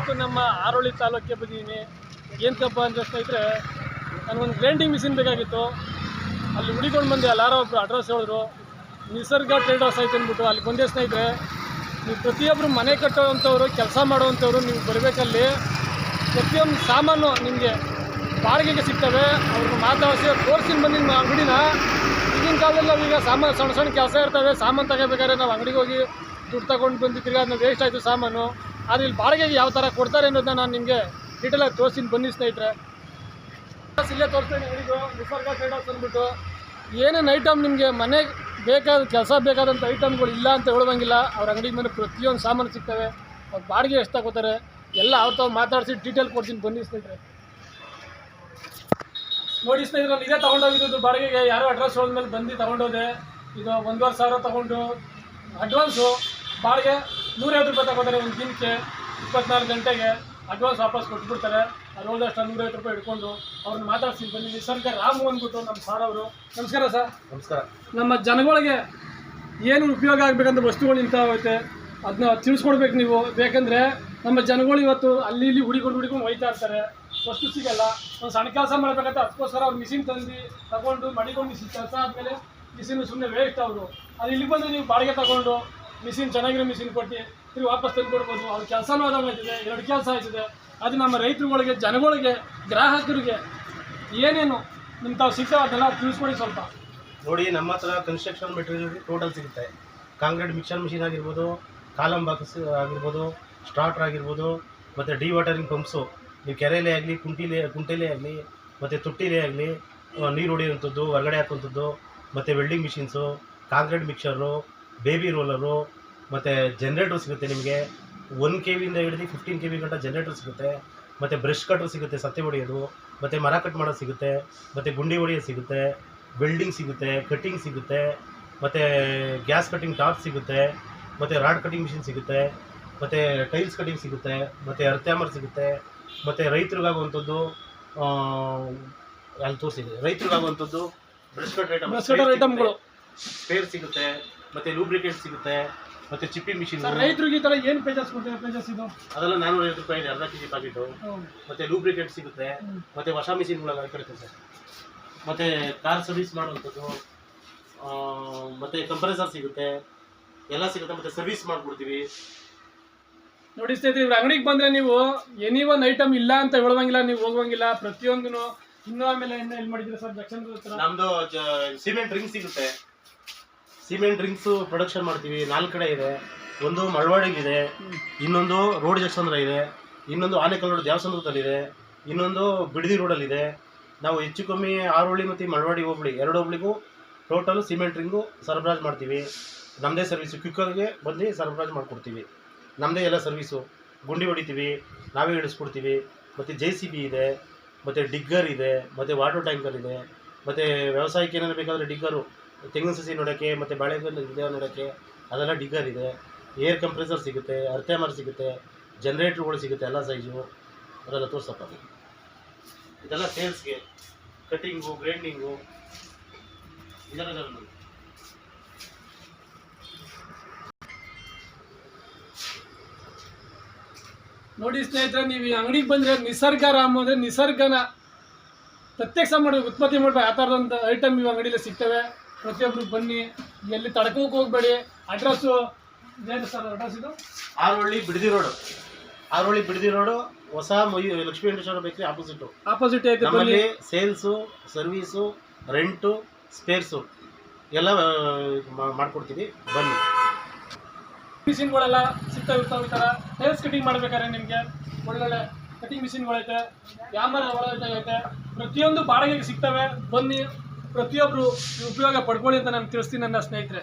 ಇವತ್ತು ನಮ್ಮ ಆರೋಳಿ ತಾಲೂಕಿಗೆ ಬಂದಿದ್ದೀನಿ. ಏನಕ್ಕಪ್ಪ ಅಂತ ಸ್ನೇಹಿತರೆ, ನನಗೊಂದು ಗ್ರೈಂಡಿಂಗ್ ಮಿಷಿನ್ ಬೇಕಾಗಿತ್ತು. ಅಲ್ಲಿ ಹುಡಿಕೊಂಡು ಬಂದೆ ಅಲ್ಲಾರೋ ಒಬ್ರು ಅಡ್ರೆಸ್ ಹೇಳಿದ್ರು. ನಿಸರ್ಗ ಟ್ರೇಡರ್ಸ್ ಆಯ್ತು ಅಂದ್ಬಿಟ್ಟು ಅಲ್ಲಿ ಬಂದೆ ಸ್ನೇಹಿತರೆ. ನೀವು ಪ್ರತಿಯೊಬ್ಬರು ಮನೆ ಕಟ್ಟೋವಂಥವ್ರು, ಕೆಲಸ ಮಾಡುವಂಥವ್ರು, ನೀವು ಬರಬೇಕಲ್ಲಿ. ಪ್ರತಿಯೊಂದು ಸಾಮಾನು ನಿಮಗೆ ಬಾಡಿಗೆಗೆ ಸಿಗ್ತವೆ. ಅವ್ರಿಗೆ ಮಾತಾಡಿಸಿ ತೋರಿಸ್ತೀನಿ ಬಂದು ನಿಮ್ಮ ಅಂಗಡಿನ. ಈಗಿನ ಕಾಲದಲ್ಲಿ ನಾವೀಗ ಸಾಮಾನು ಸಣ್ಣ ಸಣ್ಣ ಕೆಲಸ ಇರ್ತವೆ. ಸಾಮಾನು ತಗೋಬೇಕಾದ್ರೆ ನಾವು ಅಂಗಡಿಗೆ ಹೋಗಿ ದುಡ್ಡು ತಗೊಂಡು ಬಂದಿದ್ದೀರಿ ಅದನ್ನ ವೇಸ್ಟ್ ಆಯಿತು ಸಾಮಾನು. ಆದರೆ ಇಲ್ಲಿ ಬಾಡಿಗೆಗೆ ಯಾವ ಥರ ಕೊಡ್ತಾರೆ ಅನ್ನೋದನ್ನ ನಾನು ನಿಮಗೆ ಡೀಟೇಲಾಗಿ ತೋರಿಸ್ತೀನಿ ಬನ್ನಿ ಸ್ನೇಹಿತರೆ. ಇಲ್ಲೇ ತೋರಿಸ್ತೇನೆ ಇದು ನಿಸರ್ಗ ಅಂದ್ಬಿಟ್ಟು. ಏನೇನು ಐಟಮ್ ನಿಮಗೆ ಮನೆಗೆ ಬೇಕಾದ ಕೆಲಸ ಬೇಕಾದಂಥ ಐಟಮ್ಗಳು ಇಲ್ಲ ಅಂತ ಹೇಳುವಂಗಿಲ್ಲ, ಅವ್ರ ಅಂಗಡಿ ಮೇಲೆ ಪ್ರತಿಯೊಂದು ಸಾಮಾನು ಸಿಗ್ತವೆ. ಅವ್ರ ಬಾಡಿಗೆ ಎಷ್ಟು ತಗೋತಾರೆ, ಎಲ್ಲ ಅವ್ರ ತಾವು ಮಾತಾಡಿಸಿ ಡೀಟೇಲ್ ಕೊಡ್ತೀನಿ ಬನ್ನಿ ಸ್ನೇಹಿತರೆ. ನೋಡಿ ಸ್ನೇಹಿತರೆ, ನಾನು ಇದೇ ತೊಗೊಂಡೋಗಿದ್ದು ಬಾಡಿಗೆಗೆ, ಯಾರು ಅಡ್ರೆಸ್ ಮೇಲೆ ಬಂದು ತೊಗೊಂಡೋದೆ. ಇದು ಒಂದೂವರೆ ಸಾವಿರ ತೊಗೊಂಡು ಅಡ್ವಾನ್ಸು ಬಾಡಿಗೆ ನೂರೈವತ್ತು ರೂಪಾಯಿ ತಗೋತಾರೆ ಒಂದು ದಿನಕ್ಕೆ ಇಪ್ಪತ್ನಾಲ್ಕು ಗಂಟೆಗೆ ಅಡ್ವಾನ್ಸ್ ವಾಪಸ್ ಕೊಟ್ಬಿಡ್ತಾರೆ. ಅದು ಹೋದಷ್ಟು ನೂರೈವತ್ತು ರೂಪಾಯಿ ಇಟ್ಕೊಂಡು ಅವ್ರನ್ನ ಮಾತಾಡ್ತೀನಿ ಬನ್ನಿ. ನಿಸರ್ಗ ರಾಮು ಅಂದ್ಬಿಟ್ಟು ನಮ್ಮ ಸಾರ್ ಅವರು. ನಮಸ್ಕಾರ ಸರ್ ನಮಸ್ಕಾರ. ನಮ್ಮ ಜನಗಳಿಗೆ ಏನು ಉಪಯೋಗ ಆಗಬೇಕಂತ ವಸ್ತುಗಳು ನಿಂತಾವೈತೆ ಅದನ್ನ ತಿಳಿಸ್ಕೊಡ್ಬೇಕು ನೀವು. ಬೇಕಂದರೆ ನಮ್ಮ ಜನಗಳು ಇವತ್ತು ಅಲ್ಲಿ ಇಲ್ಲಿ ಹುಡಿಕೊಂಡು ಹುಡಿಕೊಂಡು ಹೋಯ್ತಾ ಇರ್ತಾರೆ. ವಸ್ತು ಸಿಗಲ್ಲ. ಒಂದು ಸಣ್ಣ ಕೆಲಸ ಮಾಡಬೇಕಂತ ಅದಕ್ಕೋಸ್ಕರ ಅವ್ರು ಮಿಷಿನ್ ತಂದು ತಗೊಂಡು ಮಡಿಕೊಂಡು ಮಿಷಿನ್ ಕೆಲಸ ಆದಮೇಲೆ ಮಿಷಿನ್ ಸುಮ್ಮನೆ ವೇಸ್ಟ್ ಅವರು. ಅದು ಇಲ್ಲಿ ಬಂದು ನೀವು ಬಾಡಿಗೆ ತಗೊಂಡು ಮಿಷಿನ್ ಚೆನ್ನಾಗಿರೋ ಮಿಷಿನ್ ಕೊಟ್ಟು ತಿರುಗಿ ವಾಪಸ್ ತಂದು ಕೊಡ್ಬೋದು ಅವ್ರ ಕೆಲಸನೂ ಆದಂಗಾಯ್ತದೆ ಎರಡು ಕೆಲಸ ಆಯ್ತದೆ. ಅದು ನಮ್ಮ ರೈತರುಗಳಿಗೆ, ಜನಗಳಿಗೆ, ಗ್ರಾಹಕರಿಗೆ ಏನೇನು ನಿಮ್ಮ ತಾವು ಸಿಗ್ತಾವೆ ಅದೆಲ್ಲ ತಿಳಿಸ್ಕೊಡಿ ಸ್ವಲ್ಪ. ನೋಡಿ, ನಮ್ಮ ಹತ್ರ ಕನ್ಸ್ಟ್ರಕ್ಷನ್ ಮೆಟೀರಿಯಲ್ ಟೋಟಲ್ ಸಿಗುತ್ತೆ. ಕಾಂಕ್ರೀಟ್ ಮಿಕ್ಸರ್ ಮಿಷಿನ್ ಆಗಿರ್ಬೋದು, ಕಾಲಮ್ ಬಾಕ್ಸ್ ಆಗಿರ್ಬೋದು ಸ್ಟಾರ್ಟರ್ ಆಗಿರ್ಬೋದು, ಮತ್ತು ಡಿ ವಾಟರಿಂಗ್ ಪಂಪ್ಸು ನೀವು ಕೆರೆಯಲ್ಲೇ ಆಗಲಿ, ಕುಂಟಿಲೇ, ಕುಂಟೆಲೇ ಆಗಲಿ, ಮತ್ತು ತುಟ್ಟಿಲೇ ಆಗಲಿ ನೀರು ಹೊಡೆಯುವಂಥದ್ದು ಹೊರಗಡೆ ಹಾಕುವಂಥದ್ದು, ಮತ್ತು welding machines concrete mixer baby roller ಮತ್ತು ಜನ್ರೇಟ್ರ್ ಸಿಗುತ್ತೆ ನಿಮಗೆ. ಒನ್ ಕೆ ವಿಯಿಂದ ಹಿಡಿದು ಫಿಫ್ಟೀನ್ ಕೆ ವಿ ಗಂಟ ಜನ್ರೇಟ್ರ್ ಸಿಗುತ್ತೆ. ಮತ್ತು ಬ್ರಷ್ ಕಟ್ರ್ ಸಿಗುತ್ತೆ ಸತ್ತೆ ಹೊಡೆಯೋದು. ಮತ್ತು ಮರ ಕಟ್ ಮಾಡೋದು ಸಿಗುತ್ತೆ. ಮತ್ತು ಗುಂಡಿ ಹೊಡೆಯೋದು ಸಿಗುತ್ತೆ. ವೆಲ್ಡಿಂಗ್ ಸಿಗುತ್ತೆ ಕಟ್ಟಿಂಗ್ ಸಿಗುತ್ತೆ. ಮತ್ತು ಗ್ಯಾಸ್ ಕಟ್ಟಿಂಗ್ ಟಾಪ್ ಸಿಗುತ್ತೆ. ಮತ್ತು ರಾಡ್ ಕಟ್ಟಿಂಗ್ ಮಿಷಿನ್ ಸಿಗುತ್ತೆ. ಮತ್ತು ಟೈಲ್ಸ್ ಕಟ್ಟಿಂಗ್ ಸಿಗುತ್ತೆ. ಮತ್ತು ಅರ್ಥ್ಯಾಮರ್ ಸಿಗುತ್ತೆ. ಮತ್ತು ರೈತರಿಗಾಗುವಂಥದ್ದು ಅಲ್ಲಿ ತೋರಿಸಿದೆ. ರೈತರಿಗಾಗುವಂಥದ್ದು ಬ್ರಷ್ ಕಟ್ ಐಟಮ್ ಐಟಮ್ಗಳು ಸ್ಪೇರ್ ಸಿಗುತ್ತೆ. ಮತ್ತು ಲೂಬ್ರಿಕೇಟ್ ಸಿಗುತ್ತೆ ಮತ್ತೆ ಚಿಪ್ಪಿ ಮಿಷಿನ್ ಸರ್ ರೈತರಿಗೆ ಈ ಥರ ಏನು ಪೇಜಸ್ ಕೊಡ್ತೀವಿ ಪೇಜಸ್ ಇದು? ಅದೆಲ್ಲ ನಾನೂರ ಐವತ್ತು ರೂಪಾಯಿ ಇದೆ ಅರ್ಧ ಕೆ ಜಿ ಪ್ಯಾಕೆಟು ಮತ್ತೆ ಲೂಬ್ರಿಕೇಟ್ ಸಿಗುತ್ತೆ ಮತ್ತೆ ಹೊಸ ಮಿಷಿನ್ ಕಡಿತೆ ಸರ್. ಮತ್ತೆ ಕಾರ್ ಸರ್ವಿಸ್ ಮಾಡುವಂಥದ್ದು ಮತ್ತೆ ಕಂಪ್ರೆಸರ್ ಸಿಗುತ್ತೆ ಎಲ್ಲ ಸಿಗುತ್ತೆ ಮತ್ತೆ ಸರ್ವಿಸ್ ಮಾಡ್ಬಿಡ್ತೀವಿ ನೋಡಿ ಸ್ನೇಹಿತರೆ ಇವ್ರ ಅಂಗಡಿಗೆ ಬಂದ್ರೆ ನೀವು ಎನಿ ಒನ್ ಐಟಮ್ ಇಲ್ಲ ಅಂತ ಹೇಳುವಂಗಿಲ್ಲ ನೀವು ಹೋಗುವಂಗಿಲ್ಲ ಪ್ರತಿಯೊಂದೂ ಇನ್ನೂ ಆಮೇಲೆ ಎಲ್ಲಿ ಮಾಡಿದ್ರೆ ಸರ್? ಜಕ್ಷನ್ ನಮ್ದು ಸಿಮೆಂಟ್ ರಿಂಗ್ ಸಿಗುತ್ತೆ. ಸಿಮೆಂಟ್ ಡ್ರಿಂಕ್ಸ್ ಪ್ರೊಡಕ್ಷನ್ ಮಾಡ್ತೀವಿ. ನಾಲ್ಕು ಕಡೆ ಇದೆ. ಒಂದು ಮಳವಾಡಿಗಿದೆ ಇನ್ನೊಂದು ರೋಡ್ ಜಕ್ಷಂದ್ರ ಇದೆ. ಇನ್ನೊಂದು ಆನೆಕಲ್ ರೋಡ್ ದೇವಸಂದ್ರದಲ್ಲಿದೆ ಇನ್ನೊಂದು ಬಿಡದಿ ರೋಡಲ್ಲಿದೆ. ನಾವು ಹೆಚ್ಚು ಕಮ್ಮಿ ಆರೋಳಿ ಮತ್ತು ಮಳವಾಡಿ ಹೋಬಳಿ ಎರಡು ಹೋಬಳಿಗೂ ಟೋಟಲ್ ಸಿಮೆಂಟ್ ರಿಂಗು ಸರಬರಾಜು ಮಾಡ್ತೀವಿ. ನಮ್ಮದೇ ಸರ್ವಿಸು ಕ್ವಿಕ್ಕರ್ಗೆ ಬಂದು ಸರಬರಾಜು ಮಾಡಿಕೊಡ್ತೀವಿ. ನಮ್ಮದೇ ಎಲ್ಲ ಸರ್ವಿಸು ಗುಂಡಿ ಹೊಡಿತೀವಿ. ನಾವೇ ಇಳಿಸ್ಕೊಡ್ತೀವಿ. ಮತ್ತು ಜೆ ಸಿ ಬಿ ಇದೆ. ಮತ್ತು ಡಿಗ್ಗರ್ ಇದೆ. ಮತ್ತು ವಾಟರ್ ಟ್ಯಾಂಕರ್ ಇದೆ. ಮತ್ತು ವ್ಯವಸಾಯಕ್ಕೆ ಏನಾದ್ರು ಬೇಕಾದರೆ ಡಿಗ್ಗರು. ತೆಂಗಿನ ಸಸಿ ನೋಡೋಕ್ಕೆ ಮತ್ತು ಬಾಳೆ ಗಿಡ ನೋಡೋಕ್ಕೆ ಅದೆಲ್ಲ ಡಿಗರ್ ಇದೆ. ಏರ್ ಕಂಪ್ರೆಸರ್ ಸಿಗುತ್ತೆ ಅರ್ಥ್ಯಾಮರ್ ಸಿಗುತ್ತೆ ಜನ್ರೇಟ್ರುಗಳು ಸಿಗುತ್ತೆ ಎಲ್ಲ ಸೈಜು ಅದೆಲ್ಲ ತೋರ್ಸಪ್ಪ ಇದೆಲ್ಲ ಸೇಲ್ಸ್ಗೆ ಕಟ್ಟಿಂಗು ಗ್ರೈಂಡಿಂಗು ಇದೆಲ್ಲ ನೋಡಿ. ಸ್ನೇಹಿತರೆ, ನೀವು ಈ ಅಂಗಡಿಗೆ ಬಂದ್ರೆ ನಿಸರ್ಗ ರಾಮ್ ಅಂದರೆ ನಿಸರ್ಗನ ಪ್ರತ್ಯಕ್ಷ ಮಾಡಬೇಕು, ಉತ್ಪತ್ತಿ ಮಾಡ್ಬೇಕು. ಆ ಥರದಂಥ ಐಟಮ್ ಇವು ಅಂಗಡಿಯಲ್ಲಿ ಸಿಗ್ತವೆ. ಪ್ರತಿಯೊಬ್ಬರು ಬನ್ನಿ ಎಲ್ಲಿ ತಡ್ಕೋಕೆ ಹೋಗ್ಬೇಡಿ. ಅಡ್ರೆಸ್ಸು ಏನು ಸರ್ ಅಡ್ರೆಸ್ ಇದು? ಆರೋಳ್ಳಿ ಬಿಡದಿ ರೋಡು. ಆರೋಳಿ ಬಿಡದಿ ರೋಡು ಹೊಸ ಮೊಯ್ ಲಕ್ಷ್ಮೀ ವೆಂಕಟೇಶ್ವರ ಬೇಕ್ರಿ ಆಪೋಸಿಟು ಆಪೋಸಿಟ್ ಐತೆ ಬನ್ನಿ? ನಮ್ಮಲ್ಲಿ ಸೇಲ್ಸು ಸರ್ವೀಸು ರೆಂಟು ಸ್ಪೇರ್ಸು ಎಲ್ಲ ಮಾ- ಮಾಡ್ಕೊಡ್ತೀವಿ. ಬನ್ನಿ. ಮಿಷಿನ್ಗಳೆಲ್ಲ ಸಿಗ್ತಾ ಇರ್ತಾವೆ ಈ ಥರ ಟೈಲ್ಸ್ ಕಟಿಂಗ್ ಮಾಡ್ಬೇಕಾದ್ರೆ ನಿಮಗೆ ಒಳ್ಳೊಳ್ಳೆ ಕಟಿಂಗ್ ಮಿಷಿನ್ಗಳೈತೆ ಯಾಮರ ಒಳಗೈತೆ ಪ್ರತಿಯೊಂದು ಬಾಡಿಗೆಗೆ ಸಿಗ್ತವೆ. ಬನ್ನಿ. ಪ್ರತಿಯೊಬ್ಬರು ಉಪಯೋಗ ಪಡ್ಕೊಳ್ಳಿ ಅಂತ ನಾನು ತಿಳಿಸ್ತೀನಿ ನನ್ನ ಸ್ನೇಹಿತರೆ.